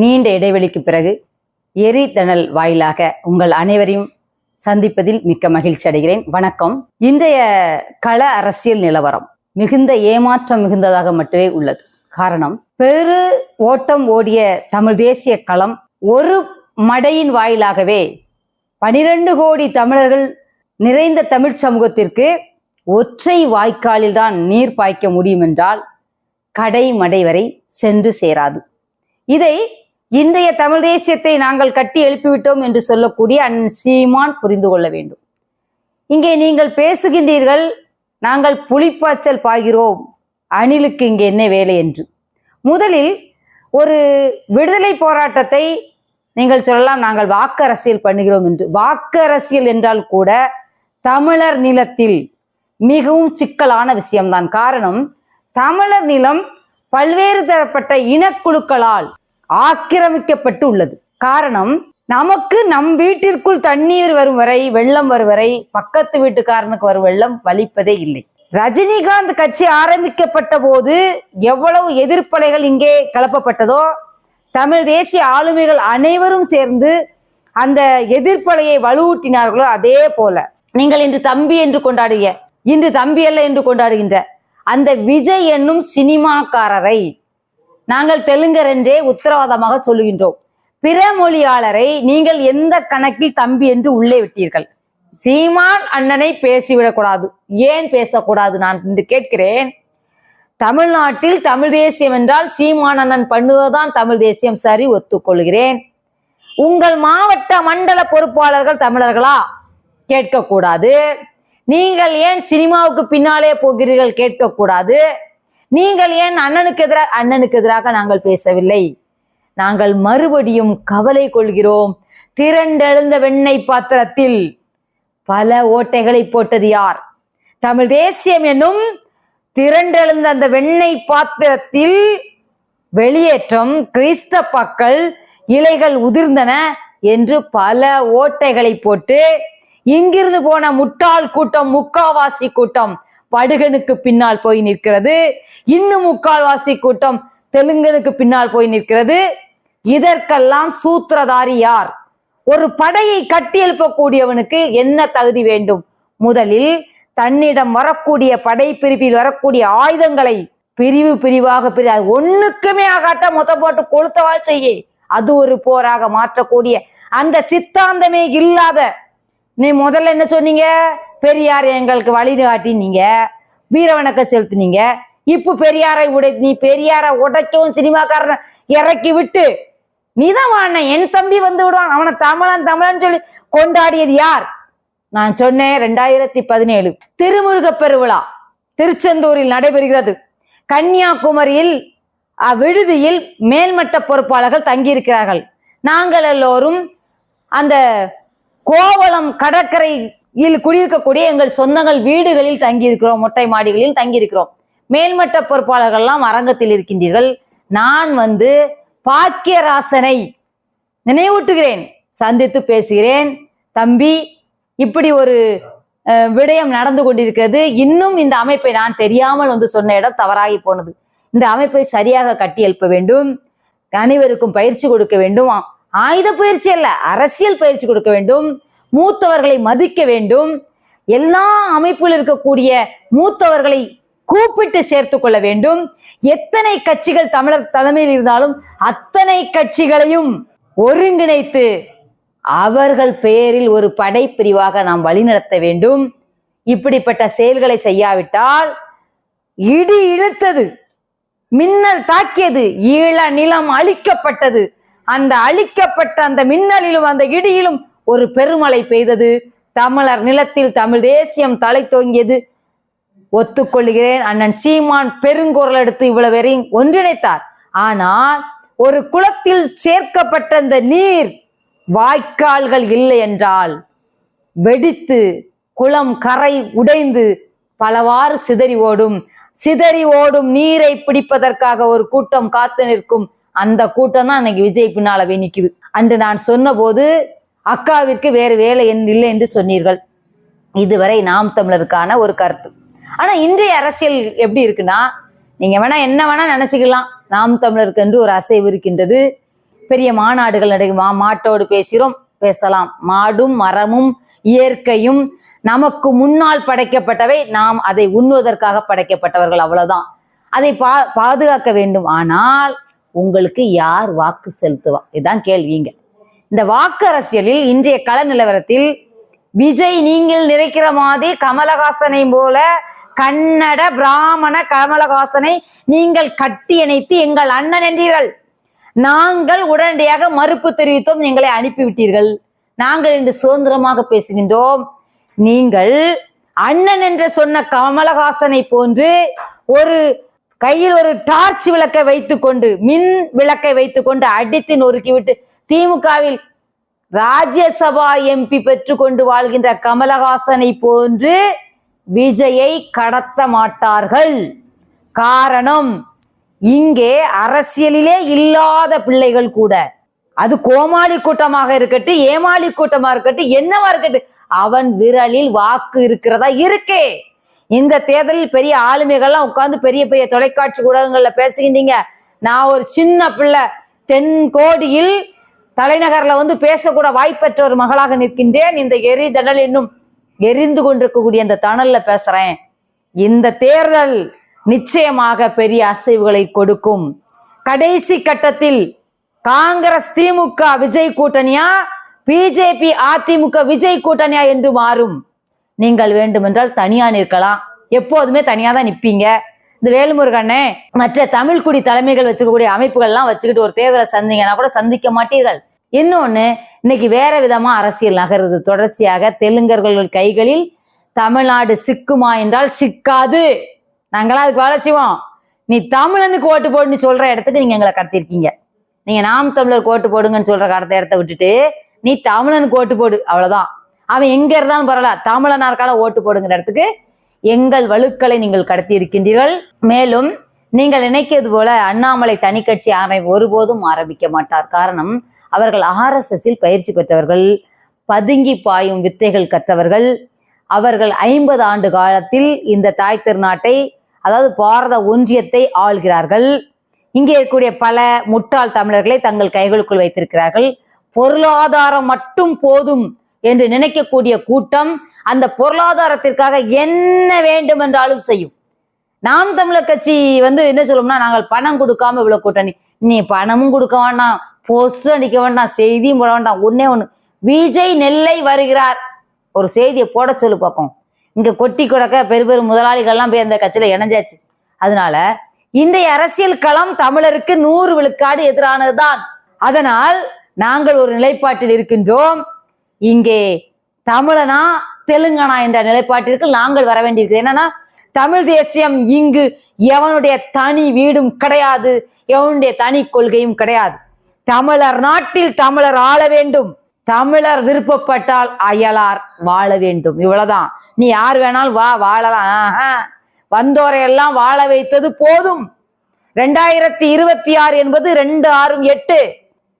நீண்ட இடைவெளிக்கு பிறகு எரிதணல் வாயிலாக உங்கள் அனைவரையும் சந்திப்பதில் மிக்க மகிழ்ச்சி அடைகிறேன். வணக்கம். இன்றைய கள அரசியல் நிலவரம் மிகுந்த ஏமாற்றம் மிகுந்ததாக மட்டுமே உள்ளது. காரணம் பெரு ஓட்டம் ஓடிய தமிழ் தேசிய களம் ஒரு மடையின் வாயிலாகவே பனிரெண்டு கோடி தமிழர்கள் நிறைந்த தமிழ் சமூகத்திற்கு ஒற்றை வாய்க்காலில் தான் நீர் பாய்க்க முடியும் என்றால் கடை மடை வரை சென்று சேராது. இதை இன்றைய தமிழ் தேசியத்தை நாங்கள் கட்டி எழுப்பிவிட்டோம் என்று சொல்லக்கூடிய அண்ணன் சீமான் புரிந்து கொள்ள வேண்டும். இங்கே நீங்கள் பேசுகின்றீர்கள் நாங்கள் புலிப்பாய்ச்சல் பாய்கிறோம் அணிலுக்கு இங்கே என்ன வேலை என்று. முதலில் ஒரு விடுதலை போராட்டத்தை நீங்கள் சொல்லலாம் நாங்கள் வாக்கு அரசியல் பண்ணுகிறோம் என்று. வாக்கு அரசியல் என்றால் கூட தமிழர் நிலத்தில் மிகவும் சிக்கலான விஷயம்தான். காரணம் தமிழர் நிலம் பல்வேறு தரப்பட்ட இனக்குழுக்களால் ஆக்கிரமிக்கப்பட்டு உள்ளது காரணம் நமக்கு நம் வீட்டிற்குள் தண்ணீர் வரும் வரை வெள்ளம் வரும் வரை பக்கத்து வீட்டுக்காரனுக்கு வரும் வெள்ளம் வலிப்பதே இல்லை. ரஜினிகாந்த் கட்சி ஆரம்பிக்கப்பட்ட போது எவ்வளவு எதிர்ப்பலைகள் இங்கே கலப்பப்பட்டதோ தமிழ் தேசிய ஆளுமைகள் அனைவரும் சேர்ந்து அந்த எதிர்ப்பலையை வலுவூட்டினார்களோ அதே போல. நீங்கள் இன்று தம்பி என்று கொண்டாடுக இன்று தம்பி அல்ல என்று கொண்டாடுகின்ற அந்த விஜய் என்னும் சினிமாக்காரரை நாங்கள் தெலுங்கர் என்றே உத்தரவாதமாக சொல்லுகின்றோம். பிற மொழியாளரை நீங்கள் எந்த கணக்கில் தம்பி என்று உள்ளே விட்டீர்கள்? சீமான் அண்ணனை பேசிவிடக்கூடாது. ஏன் பேசக்கூடாது நான் என்று கேட்கிறேன். தமிழ்நாட்டில் தமிழ் தேசியம் என்றால் சீமான் அண்ணன் பண்ணுவதுதான் தமிழ் தேசியம் சரி ஒத்துக்கொள்கிறேன். உங்கள் மாவட்ட மண்டல பொறுப்பாளர்கள் தமிழர்களா? கேட்கக்கூடாது. நீங்கள் ஏன் சினிமாவுக்கு பின்னாலே போகிறீர்கள்? கேட்கக்கூடாது. நீங்கள் ஏன் அண்ணனுக்கு எதிராக அண்ணனுக்கு எதிராக நாங்கள் பேசவில்லை? நாங்கள் மறுபடியும் கவலை கொள்கிறோம். திரண்டெழுந்த வெண்ணெய் பாத்திரத்தில் பல ஓட்டைகளை போட்டது யார்? தமிழ் தேசியம் என்னும் திரண்டெழுந்த அந்த வெண்ணெய் பாத்திரத்தில் வெளியேற்றம் கிறிஸ்தப்பாக்கள் இலைகள் உதிர்ந்தன என்று பல ஓட்டைகளை போட்டு இங்கிருந்து போன முட்டாள் கூட்டம் முக்காவாசி கூட்டம் வடுகனுக்கு பின்னால் போய் நிற்கிறது. இன்னும் முக்கால்வாசி கூட்டம் தெலுங்கனுக்கு பின்னால் போய் நிற்கிறது. இதற்கெல்லாம் சூத்திரதாரி யார்? ஒரு படையை கட்டி எழுப்பக்கூடியவனுக்கு என்ன தகுதி வேண்டும்? முதலில் தன்னிடம் வரக்கூடிய படை பிரிவில் வரக்கூடிய ஆயுதங்களை பிரிவு பிரிவாக பிரி ஒன்றுக்குமே ஒண்ணுக்குமே ஆகாட்ட மொத்த போட்டு கொளுத்தவா செய்ய அது ஒரு போராக மாற்றக்கூடிய அந்த சித்தாந்தமே இல்லாத. நீ முதல்ல என்ன சொன்னீங்க? பெரியார் எங்களுக்கு வழி காட்டினீங்க செலுத்தினீங்க. இப்போ பெரியாரை உடை நீ பெரியாரை உடைக்கவும் சினிமாக்காரனை இறக்கி விட்டு நீதான் வாண்ண என் தம்பி வந்து விடுவான். அவனை தமிழன் தமிழன் சொல்லி கொண்டாடியது யார்? நான் சொன்னேன் ரெண்டாயிரத்தி பதினேழு. திருமுருக பெருவிழா திருச்செந்தூரில் நடைபெறுகிறது. கன்னியாகுமரியில் அஹ், விடுதியில் மேல்மட்ட பொறுப்பாளர்கள் தங்கியிருக்கிறார்கள். நாங்கள் எல்லோரும் அந்த கோவளம் இதில் குடியிருக்கக்கூடிய எங்கள் சொந்தங்கள் வீடுகளில் தங்கியிருக்கிறோம் மொட்டை மாடிகளில் தங்கியிருக்கிறோம். மேல்மட்ட பொறுப்பாளர்கள்லாம் அரங்கத்தில் இருக்கின்றீர்கள். நான் வந்து பாக்கியராசனை நினைவூட்டுகிறேன். சந்தித்து பேசுகிறேன். தம்பி இப்படி ஒரு அஹ், விடயம் நடந்து கொண்டிருக்கிறது. இன்னும் இந்த அமைப்பை நான் தெரியாமல் வந்து சொன்ன இடம் தவறாகி போனது. இந்த அமைப்பை சரியாக கட்டி எழுப்ப வேண்டும். அனைவருக்கும் பயிற்சி கொடுக்க வேண்டும். ஆயுத பயிற்சி அல்ல அரசியல் பயிற்சி கொடுக்க வேண்டும். மூத்தவர்களை மதிக்க வேண்டும். எல்லா அமைப்பில் இருக்கக்கூடிய மூத்தவர்களை கூப்பிட்டு சேர்த்து கொள்ள வேண்டும். எத்தனை கட்சிகள் தமிழர் தலைமையில் இருந்தாலும் அத்தனை கட்சிகளையும் ஒருங்கிணைத்து அவர்கள் பெயரில் ஒரு படைப்பிரிவாக நாம் வழிநடத்த வேண்டும். இப்படிப்பட்ட செயல்களை செய்யாவிட்டால் இடி இழுத்தது மின்னல் தாக்கியது ஈழ நிலம் அழிக்கப்பட்டது. அந்த அழிக்கப்பட்ட அந்த மின்னலிலும் அந்த இடியிலும் ஒரு பெருமழை பெய்தது. தமிழர் நிலத்தில் தமிழ் தேசியம் தலை தோங்கியது. ஒத்துக்கொள்கிறேன் அண்ணன் சீமான் பெருங்குரல் எடுத்து இவ்வளவு வரையும் ஒன்றிணைத்தார். ஆனால் ஒரு குளத்தில் சேர்க்கப்பட்ட அந்த நீர் வாய்க்கால்கள் இல்லை என்றால் வெடித்து குளம் கரை உடைந்து பலவாறு சிதறி ஓடும். சிதறி ஓடும் நீரை பிடிப்பதற்காக ஒரு கூட்டம் காத்து நிற்கும். அந்த கூட்டம் தான் அன்னைக்கு விஜய் பின்னாலவே நிக்குது. அன்று நான் சொன்னபோது அக்காவிற்கு வேறு வேலை என் இல்லை என்று சொன்னீர்கள். இதுவரை நாம் தமிழருக்கான ஒரு கருத்து. ஆனா இன்றைய அரசியல் எப்படி இருக்குன்னா நீங்க வேணா என்ன வேணா நினைச்சுக்கலாம். நாம் தமிழருக்கு என்று ஒரு அசைவு இருக்கின்றது. பெரிய மாநாடுகள் நடக்கும் மா மாட்டோடு பேசுகிறோம். பேசலாம். மாடும் மரமும் இயற்கையும் நமக்கு முன்னால் படைக்கப்பட்டவை. நாம் அதை உண்ணுவதற்காக படைக்கப்பட்டவர்கள் அவ்வளவுதான். அதை பா பாதுகாக்க வேண்டும். ஆனால் உங்களுக்கு யார் வாக்கு செலுத்துவா? இதுதான் கேள்விங்க. இந்த வாக்கு அரசியலில் இன்றைய கள நிலவரத்தில் விஜய் நீங்கள் நினைக்கிற மாதிரி கமலஹாசனை போல கன்னட பிராமண கமலஹாசனை நீங்கள் கட்டி இணைத்து எங்கள் அண்ணன் என்றீர்கள். நாங்கள் உடனடியாக மறுப்பு தெரிவித்தோம் எங்களை அனுப்பிவிட்டீர்கள். நாங்கள் இன்று சுதந்திரமாக பேசுகின்றோம். நீங்கள் அண்ணன் என்று சொன்ன கமலஹாசனை போன்று ஒரு கையில் ஒரு டார்ச் விளக்கை வைத்துக்கொண்டு மின் விளக்கை வைத்துக்கொண்டு அடித்து நொறுக்கிவிட்டு திமுகவில் ராஜ்யசபா எம்பி பெற்றுக்கொண்டு வாழ்கின்ற கமலஹாசனை போன்று விஜயை கடத்த மாட்டார்கள். காரணம் இங்கே அரசியலிலே இல்லாத பிள்ளைகள் கூட. அது கோமாளி கூட்டமாக இருக்கட்டும் ஏமாளி கூட்டமா இருக்கட்டும் என்னவா இருக்கட்டும் அவன் விரலில் வாக்கு இருக்கிறதா இருக்கே. இந்த தேர்தலில் பெரிய ஆளுமைகள்லாம் உட்காந்து பெரிய பெரிய தொலைக்காட்சி ஊடகங்கள்ல பேசுகின்றீங்க. நான் ஒரு சின்ன பிள்ளை தென் கோடியில் தலைநகர்ல வந்து பேசக்கூட வாய்ப்பற்ற ஒரு மகளாக நிற்கின்றேன். இந்த எரிதடல் இன்னும் எரிந்து கொண்டிருக்கக்கூடிய இந்த தணல்ல பேசுறேன். இந்த தேர்தல் நிச்சயமாக பெரிய அசைவுகளை கொடுக்கும். கடைசி கட்டத்தில் காங்கிரஸ் திமுக விஜய் கூட்டணியா பிஜேபி அதிமுக விஜய் கூட்டணியா என்று மாறும். நீங்கள் வேண்டுமென்றால் தனியா நிற்கலாம். எப்போதுமே தனியா தான் நிற்பீங்க இந்த வேலுமுருகனே மற்ற தமிழ் குடி தலைமைகள் வச்சுக்கக்கூடிய அமைப்புகள்லாம் வச்சுக்கிட்டு ஒரு தேர்தலை சந்திங்கன்னா கூட சந்திக்க மாட்டீர்கள். இன்னொன்று இன்னைக்கு வேற விதமா அரசியல் நகருது. தொடர்ச்சியாக தெலுங்கர்கள் கைகளில் தமிழ்நாடு சிக்குமா என்றால் சிக்காது. நாங்களாம் அதுக்கு வேலை செய்வோம். நீ தமிழனுக்கு ஓட்டு போடுன்னு சொல்ற இடத்துக்கு நீங்க எங்களை கடத்திருக்கீங்க நீங்க நாம் தமிழர் ஓட்டு போடுங்கன்னு சொல்ற கடத்த இடத்த விட்டுட்டு நீ தமிழனுக்கு ஓட்டு போடு அவ்வளவுதான். அவன் எங்க இருந்தாலும் பரவாயில்ல. தமிழனாருக்கால ஓட்டு போடுங்கிற இடத்துக்கு எங்கள் வலுக்களை நீங்கள் கடத்தி இருக்கின்றீர்கள் மேலும் நீங்கள் நினைக்கிறது போல அண்ணாமலை தனி கட்சி ஆமை ஒருபோதும் ஆரம்பிக்க மாட்டார். காரணம் அவர்கள் ஆர்எஸ்எஸ்ஸில் பயிற்சி பெற்றவர்கள் பதுங்கி பாயும் வித்தைகள் கற்றவர்கள். அவர்கள் ஐம்பது ஆண்டு காலத்தில் இந்த தாய் திருநாட்டை அதாவது பாரத ஒன்றியத்தை ஆள்கிறார்கள். இங்கே இருக்கக்கூடிய பல முட்டாள் தமிழர்களை தங்கள் கைகளுக்குள் வைத்திருக்கிறார்கள். பொருளாதாரம் மட்டும் போதும் என்று நினைக்கக்கூடிய கூட்டம் அந்த பொருளாதாரத்திற்காக என்ன வேண்டுமென்றாலும் செய்யும். நாம் தமிழர் கட்சி வந்து என்ன சொல்லும்னா நாங்கள் பணம் கொடுக்காம இவ்வளவு கூட்டணி நீ பணமும் கொடுக்க வேண்டாம் போஸ்டர் அடிக்க வேண்டாம் செய்தியும் போட வேண்டாம். ஒன்னே ஒன்று விஜய் நெல்லை வருகிறார். ஒரு செய்தியை போட சொல்லு பார்ப்போம் இங்கே கொட்டி கொடக்க பெரு பெரு முதலாளிகள்லாம் போய் அந்த கட்சியில் இணைஞ்சாச்சு. அதனால இன்றைய அரசியல் களம் தமிழருக்கு நூறு விழுக்காடு எதிரானதுதான். அதனால் நாங்கள் ஒரு நிலைப்பாட்டில் இருக்கின்றோம். இங்கே தமிழனா தெலுங்கானா என்ற நிலைப்பாட்டிற்கு நாங்கள் வர வேண்டியிருக்கிறது. என்னன்னா தமிழ் தேசியம் இங்கு எவனுடைய தனி வீடும் கிடையாது எவனுடைய தனி கொள்கையும் கிடையாது. தமிழர் நாட்டில் தமிழர் ஆள வேண்டும். தமிழர் விருப்பப்பட்டால் அயலார் வாழ வேண்டும். இவ்வளவுதான். நீ யார் வேணாலும் வா வாழலாம். ஆஹா. வந்தோரை எல்லாம் வாழ வைத்தது போதும். ரெண்டாயிரத்தி இருபத்தி ஆறு என்பது ரெண்டு ஆறும் எட்டு.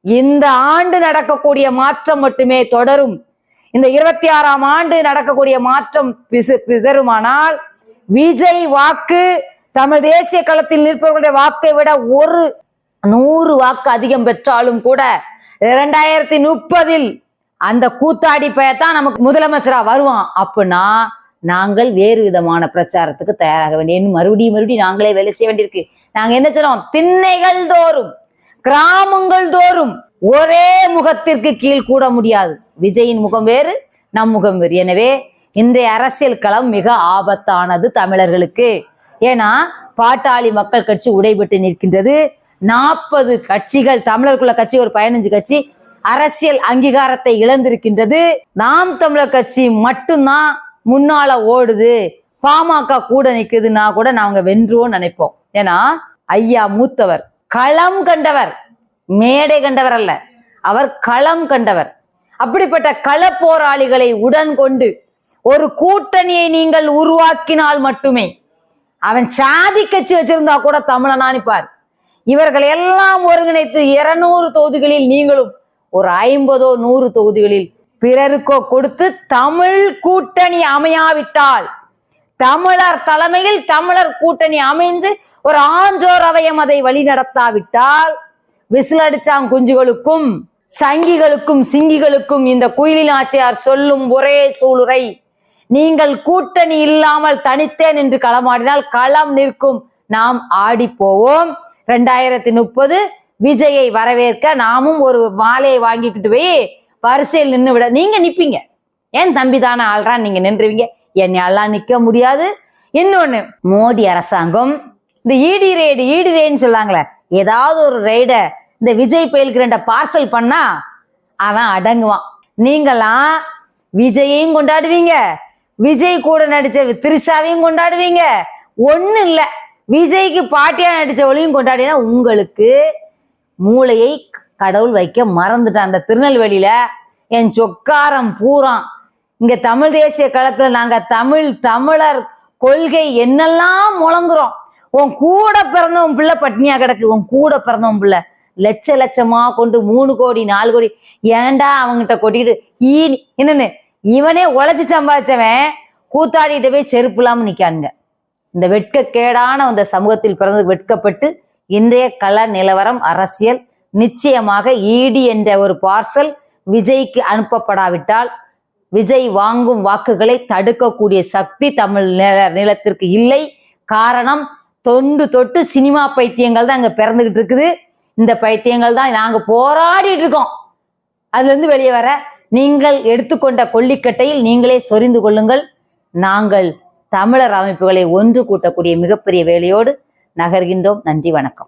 இந்த ஆண்டு நடக்கக்கூடிய மாற்றம் மட்டுமே தொடரும். இந்த இருபத்தி ஆறாம் ஆண்டு நடக்கக்கூடிய மாற்றம் பிசு பிதருமானால் விஜய் வாக்கு தமிழ் தேசிய களத்தில் நிற்பவர்களுடைய வாக்கை விட ஒரு நூறு வாக்கு அதிகம் பெற்றாலும் கூட இரண்டாயிரத்தி முப்பதில் அந்த கூத்தாடி பயத்தான் நமக்கு முதலமைச்சரா வருவான். அப்படின்னா நாங்கள் வேறு விதமான பிரச்சாரத்துக்கு தயாராக வேண்டிய மறுபடியும் மறுபடியும் நாங்களே வேலை செய்ய வேண்டியிருக்கு. நாங்க என்ன சொல்றோம் திண்ணைகள் தோறும் கிராமங்கள் தோறும் ஒரே முகத்திற்கு கீழ் கூட முடியாது. விஜயின் முகம் வேறு நம் முகம் வேறு. எனவே இன்றைய அரசியல் களம் மிக ஆபத்தானது தமிழர்களுக்கு. ஏன்னா பாட்டாளி மக்கள் கட்சி உடைபட்டு நிற்கின்றது. நாற்பது கட்சிகள் தமிழருக்குள்ள கட்சி ஒரு பதினஞ்சு கட்சி அரசியல் அங்கீகாரத்தை இழந்திருக்கின்றது. நாம் தமிழர் கட்சி மட்டும்தான் முன்னால ஓடுது. பாமக கூட நிக்குதுன்னா கூட நாங்க வென்றுவோம் நினைப்போம். ஏன்னா ஐயா மூத்தவர் களம் கண்டவர் மேடை கண்டவர் அல்ல. அவர் களம் கண்டவர். அப்படிப்பட்ட கள போராளிகளை உடன் கொண்டு ஒரு கூட்டணியை நீங்கள் உருவாக்கினால் மட்டுமே அவன் சாதி கட்சி வச்சிருந்தா கூட தமிழனானிப்பார் இவர்கள் எல்லாம் ஒருங்கிணைத்து இருநூறு தொகுதிகளில் நீங்களும் ஒரு ஐம்பதோ நூறு தொகுதிகளில் பிறருக்கோ கொடுத்து தமிழ் கூட்டணி அமையாவிட்டால் தமிழர் தலைமையில் தமிழர் கூட்டணி அமைந்து ஒரு ஆன்றோர் அவயம் அதை வழிநடத்தாவிட்டால் விசில் விசிலடிச்சாங் குஞ்சுகளுக்கும் சங்கிகளுக்கும் சிங்கிகளுக்கும் இந்த குயிலின் ஆச்சியார் சொல்லும் ஒரே சூளுரை. நீங்கள் கூட்டணி இல்லாமல் தனித்தேன் நின்று களமாடினால் களம் நிற்கும். நாம் ஆடி போவோம் ரெண்டாயிரத்தி முப்பது விஜயை வரவேற்க நாமும் ஒரு மாலையை வாங்கிக்கிட்டு போய் வரிசையில் நின்று விட நீங்க நிப்பீங்க. ஏன் தம்பி தானே ஆள்றான் நீங்க நின்றுவீங்க. என்னையெல்லாம் நிக்க முடியாது. இன்னொன்னு மோடி அரசாங்கம் இந்த ஈடி ரெய்டு ஈடி ரெய்டுன்னு சொல்லாங்களே ஏதாவது ஒரு ரெய்டை இந்த விஜய் பயலுக்கு பார்சல் பண்ணா அவன் அடங்குவான். நீங்களாம் விஜயையும் கொண்டாடுவீங்க. விஜய் கூட நடிச்ச திரிசாவையும் கொண்டாடுவீங்க. ஒண்ணு இல்லை விஜய்க்கு பாட்டியா நடிச்சவளையும் கொண்டாடினா உங்களுக்கு மூளையை கடவுள் வைக்க மறந்துட்டான் அந்த திருநெல்வேலியில என் சொக்காரம் பூரா. இங்க தமிழ் தேசிய களத்துல நாங்க தமிழ் தமிழர் கொள்கை என்னெல்லாம் முழங்குறோம். உன் கூட பிறந்தவன் பிள்ளை பட்னியா கிடக்கு. உன் கூட பிறந்தவன் பிள்ளை லட்ச லட்சமா கொண்டு மூணு கோடி நாலு கோடி. ஏன்டா அவங்ககிட்ட கொட்டிக்கிட்டு ஈ என்னன்னு இவனே உழைச்சி சம்பாதிச்சவன் கூத்தாடிட்டு போய் செருப்பு இல்லாம நிக்கானுங்க. இந்த வெட்கக்கேடான அந்த சமூகத்தில் பிறந்து வெட்கப்பட்டு இன்றைய கள நிலவரம் அரசியல். நிச்சயமாக ஈடி என்ற ஒரு பார்சல் விஜய்க்கு அனுப்பப்படாவிட்டால் விஜய் வாங்கும் வாக்குகளை தடுக்கக்கூடிய சக்தி தமிழ் நில நிலத்திற்கு இல்லை. காரணம் தொண்டு தொட்டு சினிமா பைத்தியங்கள் தான் அங்க பிறந்துகிட்டு இருக்குது. இந்த பைத்தியங்கள் தான் நாங்க போராடிட்டு இருக்கோம். அதுல இருந்து வெளியே வர நீங்கள் எடுத்துக்கொண்ட கொல்லிக்கட்டையில் நீங்களே சொரிந்து கொள்ளுங்கள். நாங்கள் தமிழர் அமைப்புகளை ஒன்று கூட்டக்கூடிய மிகப்பெரிய வேலையோடு நகர்கின்றோம். நன்றி வணக்கம்.